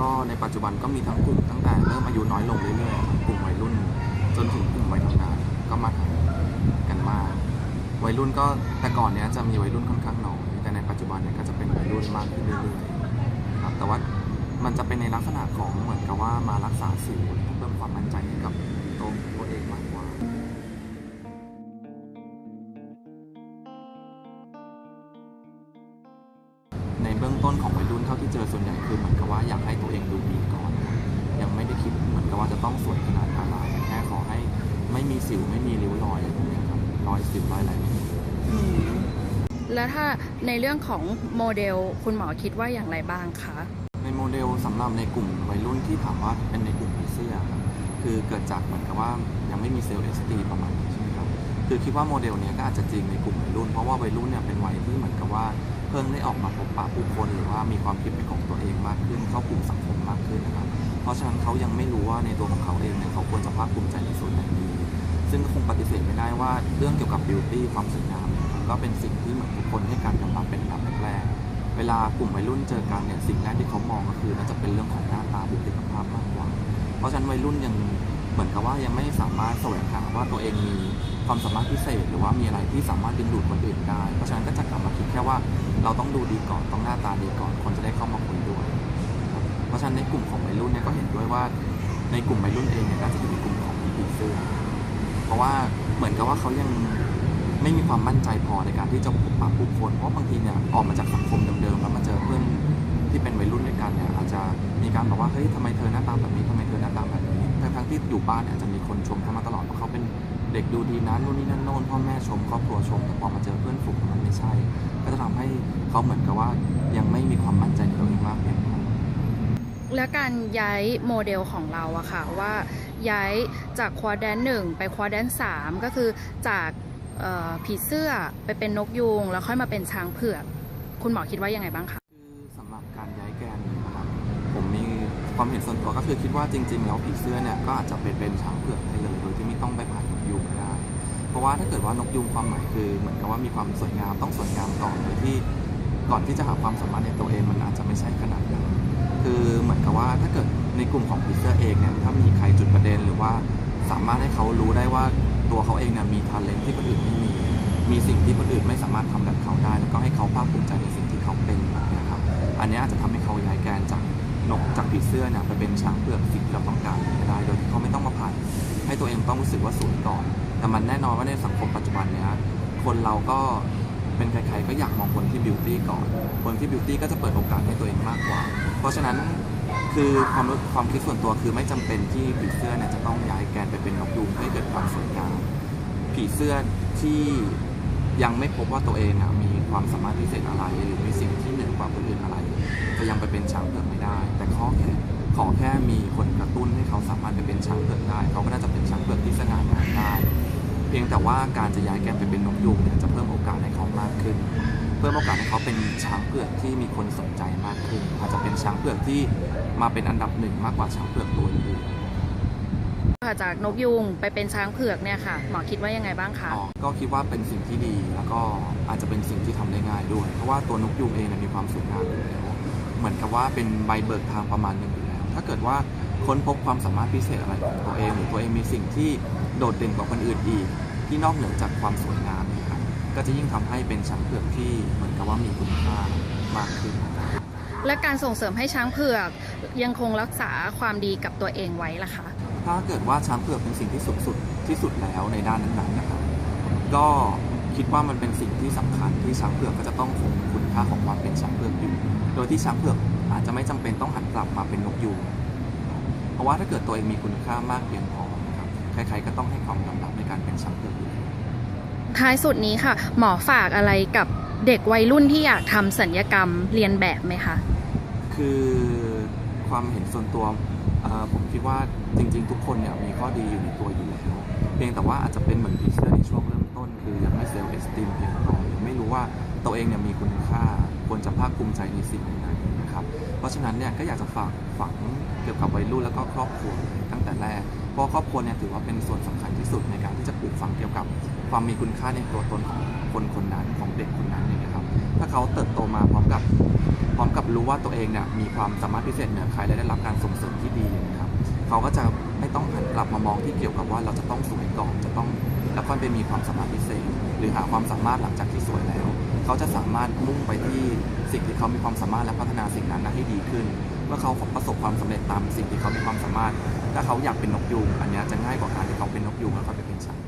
ก็ในปัจจุบันก็มีทั้งกลุ่มตั้งแต่เริ่มอายุน้อยลงเรื่อยๆกลุ่มวัยรุ่น จนถึงกลุ่มวัยทำงานก็มากันมากวัยรุ่นก็แต่ก่อนเนี้ยจะมีวัยรุ่นค่อนข้างน้อยแต่ในปัจจุบันเนี่ยก็จะเป็นวัยรุ่นมากขึ้นเรื่อยๆครับแต่ว่ามันจะเป็นในลักษณะของเหมือนกับว่ามารักษาสิวเพิ่มความมั่นใจให้กับตัวตัวเองมากกว่าในเบื้องต้นของวัยรุ่นเท่าที่เจอส่วนใหญ่คือเหมือนกับว่าอยากให้ตัว ต้องสวยขนาดอะไรแค่ขอให้ไม่มีสิวไม่มีริ้วรอยอะไรพวกเนี้ยครับรอยสิวรอยอะไรไม่มีแล้วถ้าในเรื่องของโมเดลคุณหมอคิดว่าอย่างไรบ้างคะในโมเดลสำหรับในกลุ่มวัยรุ่นที่ถามว่าเป็นในกลุ่มผีเสื้อครับคือเกิดจากเหมือนกับว่ายังไม่มีเซลล์เอสตีประมาณนี้ใช่ไหมครับคือคิดว่าโมเดลเนี้ยก็อาจจะจริงในกลุ่มวัยรุ่นเพราะว่าวัยรุ่นเนี่ยเป็นวัยที่เหมือนกับว่า เพิ่งได้ออกมาพบปะผู้คนหรือว่ามีความคิดเป็นของตัวเองมากขึ้น เข้ากลุ่มสังคมมากขึ้นนะครับ เพราะฉะนั้นเขายังไม่รู้ว่าในตัวของเขาเองเนี่ยเขาควรจะภาคภูมิใจในส่วนไหนดีซึ่งก็คงปฏิเสธไม่ได้ว่าเรื่องเกี่ยวกับบิวตี้ความสวยงามเนี่ยก็เป็นสิ่งที่เหมือนทุกคนให้การยอมรับเป็นอันดับแรกเวลากลุ่มวัยรุ่นเจอกันเนี่ยสิ่งแรกที่เขามองก็คือน่าจะเป็นเรื่องของหน้าตาบุคลิกภาพมากกว่า เพราะฉะนั้นวัยรุ่นยังเหมือนกับว่ายังไม่สามารถแสวงหาว่าตัวเองมีความสามารถพิเศษ หรือว่ามีอะไรที่สามารถดึงดูดคนอื่นได้ เพราะฉะนั้นก็จะกลับมาคิดแค่ว่า เราต้องดูดีก่อนต้องหน้าตาดีก่อน คนจะได้เข้ามาคุยด้วยครับเพราะฉะนั้นในกลุ่มของวัยรุ่นเนี่ยก็เห็นด้วยว่าในกลุ่มวัยรุ่นเองเนี่ยก็จะอยู่ในกลุ่มของผีเสื้อเพราะว่าเหมือนกับว่าเขายังไม่มีความมั่นใจพอในการที่จะพบปะผู้คน เพราะบางทีเนี่ยออกมาจากสังคมเดิมๆแล้วมาเจอเพื่อนที่เป็นวัยรุ่นด้วยกันเนี่ยอาจจะมีการบอกว่าเฮ้ยทำไมเธอหน้าตาแบบนี้ทำไมเธอหน้าตาแบบนี้ทั้งๆที่อยู่บ้านเนี่ยจจะมีคนชมเขามาตลอดว่าเขาเป็น เด็กดูดีนะนู่นนี่นั่นโน่นพ่อแม่ชมครอบครัวชมแต่พอมาเจอเพื่อนฝูงมันไม่ใช่ ก็จะทำให้เขาเหมือนกับว่ายังไม่มีความมั่นใจในตัวเองมากเพียงพอและการย้ายโมเดลของเราอะค่ะว่าย้ายจากควอแดนหนึ่งไปควอแดนสามก็คือจากเอ่อผีเสื้อไปเป็นนกยูงแล้วค่อยมาเป็นช้างเผือกคุณหมอคิดว่ายังไงบ้างคะคือสำหรับการย้ายแกนนะครับผมมีความเห็นส่วนตัวก็คือคิดว่าจริง ๆ แล้วผีเสื้อเนี่ยก็อาจจะเป็นเป็นช้างเผือกได้เลยโดยที่ไม่ต้องไปผ่าน ราะว่าถ้าเกิดว่านกยูงความหมายคือเหมือนกับว่ามีความสวยงามต้องสวยงามก่อนโดยที่ก่อนที่จะหาความสามารถในตัวเองมันอาจจะไม่ใช่ขนาดนั้นคือเหมือนกับว่าถ้าเกิดในกลุ่มของผีเสื้อเองเนี่ยถ้ามีใครจุดประเด็นหรือว่าสามารถให้เขารู้ได้ว่าตัวเขาเองเนี่ยมีทาเลนที่คนอื่นไม่มี มีสิ่งที่คนอื่นไม่สามารถทำแบบเขาได้ แล้วก็ให้เขาภาคภูมิใจในสิ่งที่เขาเป็นแบบนี้ครับอันนี้อาจจะทำให้เขาย้ายแกนจากนกจากผีเสื้อเนี่ยไปเป็นช้างเผือกสิ่งที่เราต้องการได้ โดยที่เขาไม่ต้องมาผ่านให้ตัวเองต้องรู้สึกว่าสูญก่อน แต่มันแน่นอนว่าในสังคมปัจจุบันเนี้ยคนเราก็เป็นใครๆก็อยากมองคนที่บิวตี้ก่อน คนที่บิวตี้ก็จะเปิดโอกาสให้ตัวเองมากกว่า เพราะฉะนั้นคือความความคิดส่วนตัวคือไม่จำเป็นที่ผีเสื้อเนี่ยจะต้องย้ายแกนไปเป็นนกยูงให้เกิดความสวยงามผีเสื้อที่ยังไม่พบว่าตัวเองมีความสามารถพิเศษอะไร หรือมีสิ่งที่เหนือกว่าคนอื่นอะไร จะยังไปเป็นช้างเผือกไม่ได้ แต่ข้อแค่ขอแค่มีคนกระตุ้นให้เขาสามารถไปเป็นช้างเผือกได้ เขาก็น่าจะเป็นช้างเผือกที่สง่างาม เพียงแต่ว่าการจะย้ายแกนไปเป็นนกยูงเนี่ยจะเพิ่มโอกาสให้เขามากขึ้น เพิ่มโอกาสให้เขาเป็นช้างเผือกที่มีคนสนใจมากขึ้น อาจจะเป็นช้างเผือกที่มาเป็นอันดับหนึ่งมากกว่าช้างเผือกตัวอื่นจากนกยูงไปเป็นช้างเผือกเนี่ยค่ะหมอคิดว่ายังไงบ้างคะอ๋อก็คิดว่าเป็นสิ่งที่ดีแล้วก็อาจจะเป็นสิ่งที่ทำได้ง่ายด้วย เพราะว่าตัวนกยูงเองเนี่ยมีความสวยงามอยู่แล้วเหมือนกับว่าเป็นใบเบิกทางประมาณหนึ่งอยู่แล้ว ถ้าเกิดว่าค้นพบความสามารถพิเศษอะไรของตัวเองหรือตัวเองมีสิ่งที่ โดดเด่นกว่าคนอื่นอีก ที่นอกเหนือจากความสวยงามเนะครับก็จะยิ่งทำให้เป็นช้างเผือกที่เหมือนกับว่ามีคุณค่ามากขึ้นและการส่งเสริมให้ช้างเผือกยังคงรักษาความดีกับตัวเองไว้ล่ะคะถ้าเกิดว่าช้างเผือกเป็นสิ่งที่สูงสุดที่สุดแล้วในด้านนั้นๆนะครับก็คิดว่ามันเป็นสิ่งที่สำคัญที่ช้างเผือกก็จะต้องคงคุณค่าของความเป็นช้างเผือกอยู่ โดยที่ช้างเผือกอาจจะไม่จำเป็นต้องหันกลับมาเป็นนกยูงเพราะว่าถ้าเกิดตัวเองมีคุณค่ามากเพียงพอนะครับ ใครๆก็ต้องให้ความยอมรับในการเป็นช้างเผือกอยู่แล้วท้ายสุดนี้ค่ะ หมอฝากอะไรกับเด็กวัยรุ่นที่อยากทำสัญญกรรมเรียนแบบไหมคะ คือความเห็นส่วนตัวเอ่อผมคิดว่าจริงๆ ทุกคนเนี่ยมีข้อดีอยู่ในตัวอยู่แล้วเพียงแต่ว่าอาจจะเป็นเหมือนผีเสื้อในช่วงเริ่มต้น คือยังไม่เซลล์เอสติมเพียงพอยังไม่รู้ว่าตัวเองเนี่ยมีคุณค่าควรจะภาคภูมิใจในสิ่งไหนนะครับ เพราะฉะนั้นเนี่ยก็อยากจะฝากฝังเกี่ยวกับวัยรุ่นแล้วก็ครอบครัวตั้ง แต่แรก เพราะครอบครัวเนี่ยถือว่าเป็นส่วนสำคัญที่สุดในการที่จะปลูกฝังเกี่ยวกับความมีคุณค่าในตัวตนของคนคนนั้นของเด็กคนนั้นเนี่ยนะครับ ถ้าเขาเติบโตมาพร้อมกับพร้อมกับรู้ว่าตัวเองเนี่ยมีความสามารถพิเศษเหนือใครและได้รับการส่งเสริมที่ดีนะครับเขาก็จะไม่ต้องหันกลับมามองที่เกี่ยวกับว่าเราจะต้องสวยก่อนจะต้องแล้วค่อยไปมีความสามารถพิเศษ หรือหาความสามารถหลังจากที่สวยแล้ว เขาจะสามารถมุ่งไปที่สิ่งที่เขามีความสามารถและพัฒนาสิ่งนั้นให้ดีขึ้น เมื่อเขาประสบความสำเร็จตามสิ่งที่เขามีความสามารถ ถ้าเขาอยากเป็นนกยูงอันนี้จะง่ายกว่าการที่เขาเป็นนกยูงแล้วเขาไปเป็นช้าง